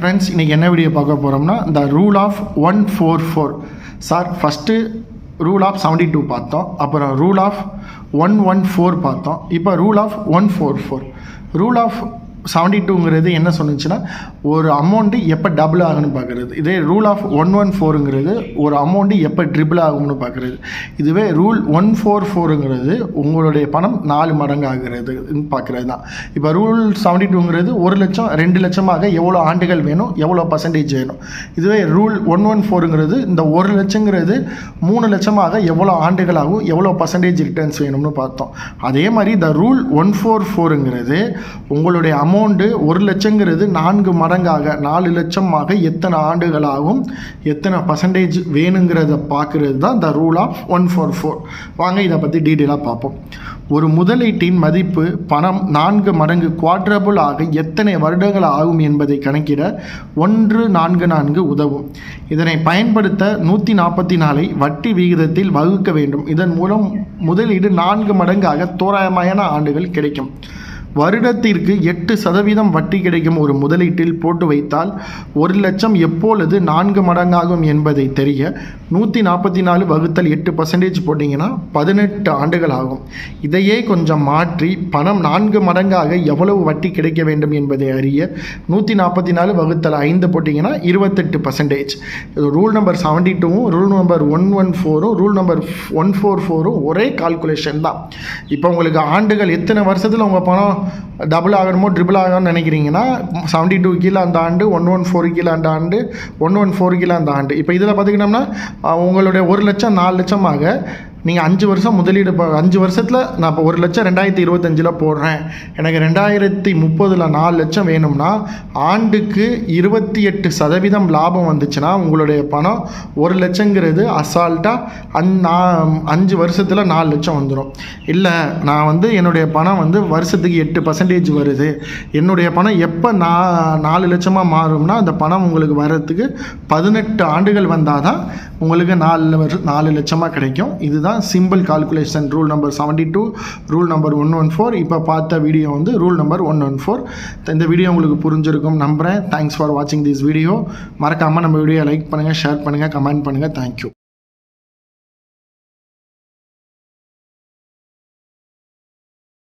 Friends இன்றைக்கி என்ன video பார்க்க போகிறோம்னா இந்த rule of one four four sir first rule of seventy two பார்த்தோம். அப்புறம் rule of one one four பார்த்தோம். இப்போ rule of one four four rule of seventy டூங்கிறது என்ன சொன்னுச்சுன்னா ஒரு அமௌண்ட்டு எப்போ டபுள் ஆகும்னு பார்க்குறது. இதே ரூல் ஆஃப் ஒன் ஒன் ஃபோருங்கிறது ஒரு அமௌண்ட்டு எப்போ ட்ரிபிள் ஆகும்னு பார்க்குறது. இதுவே ரூல் ஒன் ஃபோர் ஃபோருங்கிறது உங்களுடைய பணம் நாலு மடங்கு ஆகுறதுன்னு பார்க்குறது தான். இப்போ ரூல் செவன்டி டூங்கிறது ஒரு லட்சம் ரெண்டு லட்சமாக எவ்வளோ ஆண்டுகள் வேணும் எவ்வளோ பர்சன்டேஜ் வேணும். இதுவே ரூல் ஒன் ஒன் ஃபோருங்கிறது இந்த ஒரு லட்சங்கிறது மூணு லட்சமாக எவ்வளோ ஆண்டுகள் ஆகும் எவ்வளோ பர்சன்டேஜ் ரிட்டர்ன்ஸ் வேணும்னு பார்த்தோம். அதே மாதிரி இந்த ரூல் ஒன் ஃபோர் ஃபோருங்கிறது உங்களுடைய அமௌண்ட்டு ஒரு லட்சங்கிறது நான்கு மடங்காக நாலு லட்சமாக எத்தனை ஆண்டுகளாகும் எத்தனை பர்சன்டேஜ் வேணுங்கிறத பார்க்குறது தான் the rule of one four four வாங்க இதை பற்றி டீட்டெயிலாக பார்ப்போம். ஒரு முதலீட்டின் மதிப்பு பணம் நான்கு மடங்கு குவாட்ரபிள் ஆக எத்தனை வருடங்கள் ஆகும் என்பதை கணக்கிட ஒன்று நான்கு நான்கு உதவும். இதனை பயன்படுத்த நூற்றி நாற்பத்தி நாலை வட்டி விகிதத்தில் வகுக்க வேண்டும். இதன் மூலம் முதலீடு நான்கு மடங்காக தோராயமான ஆண்டுகள் கிடைக்கும். வருடத்திற்கு எட்டு சதவீதம் வட்டி கிடைக்கும் ஒரு முதலீட்டில் போட்டு வைத்தால் ஒரு லட்சம் எப்பொழுது நான்கு மடங்காகும் என்பதை தெரிய நூற்றி நாற்பத்தி நாலு வகுத்தல் எட்டு பர்சன்டேஜ் போட்டிங்கன்னா பதினெட்டு ஆண்டுகள் ஆகும் இதையே கொஞ்சம் மாற்றி பணம் நான்கு மடங்காக எவ்வளவு வட்டி கிடைக்க வேண்டும் என்பதை அறிய நூற்றி நாற்பத்தி நாலு வகுத்தல் ஐந்து போட்டிங்கன்னா இருபத்தெட்டு பர்சன்டேஜ் ரூல் நம்பர் செவன்டி டூவும் ரூல் நம்பர் ஒன் ஒன் ஃபோரும் ரூல் நம்பர் ஒன் ஃபோர் ஃபோரும் ஒரே கால்குலேஷன் தான். இப்போ உங்களுக்கு ஆண்டுகள் எத்தனை வருஷத்தில் உங்கள் பணம் டபுள் ஆகணுமோ ட்ரிபிள் ஆகணும்னு நினைக்கிறீங்கன்னா செவன்ட்டி டூ கீழே அந்த ஆண்டு ஒன் ஒன் ஃபோர் கீழே அந்த ஆண்டு ஒன் ஒன் ஃபோர் கீழே அந்த ஆண்டு. இப்போ இதில் பார்த்துக்கிட்டோம்னா உங்களுடைய ஒரு லட்சம் நாலு லட்சமாக நீங்கள் அஞ்சு வருஷம் முதலீடு ப அஞ்சு வருஷத்தில் நான் இப்போ ஒரு லட்சம் ரெண்டாயிரத்தி இருபத்தஞ்சில் போடுறேன். எனக்கு ரெண்டாயிரத்தி முப்பதில் நாலு லட்சம் வேணும்னா ஆண்டுக்கு இருபத்தி எட்டு சதவீதம் லாபம் வந்துச்சுன்னா உங்களுடைய பணம் ஒரு லட்சங்கிறது அசால்ட்டாக அந் நான் அஞ்சு வருஷத்தில் நாலு லட்சம் வந்துடும் இல்லை நான் வந்து என்னுடைய பணம் வந்து வருஷத்துக்கு எட்டு பர்சன்டேஜ் வருது. என்னுடைய பணம் எப்போ நான் நாலு லட்சமாக மாறும்னா அந்த பணம் உங்களுக்கு வர்றதுக்கு பதினெட்டு ஆண்டுகள் வந்தால் தான் உங்களுக்கு நாலு வருஷம் நாலு லட்சமாக கிடைக்கும். இதுதான் simple calculation rule number seventy two rule number one one four இப்போ பார்த்த வீடியோ வந்து rule number one one four இந்த வீடியோ உங்களுக்கு புரிஞ்சிருக்கும் நம்புகிறேன் தேங்க்ஸ் ஃபார் வாட்சிங் திஸ் வீடியோ மறக்காமல் நம்ம வீடியோ லைக் பண்ணுங்கள் ஷேர் பண்ணுங்கள் கமெண்ட் பண்ணுங்கள் தேங்க்யூ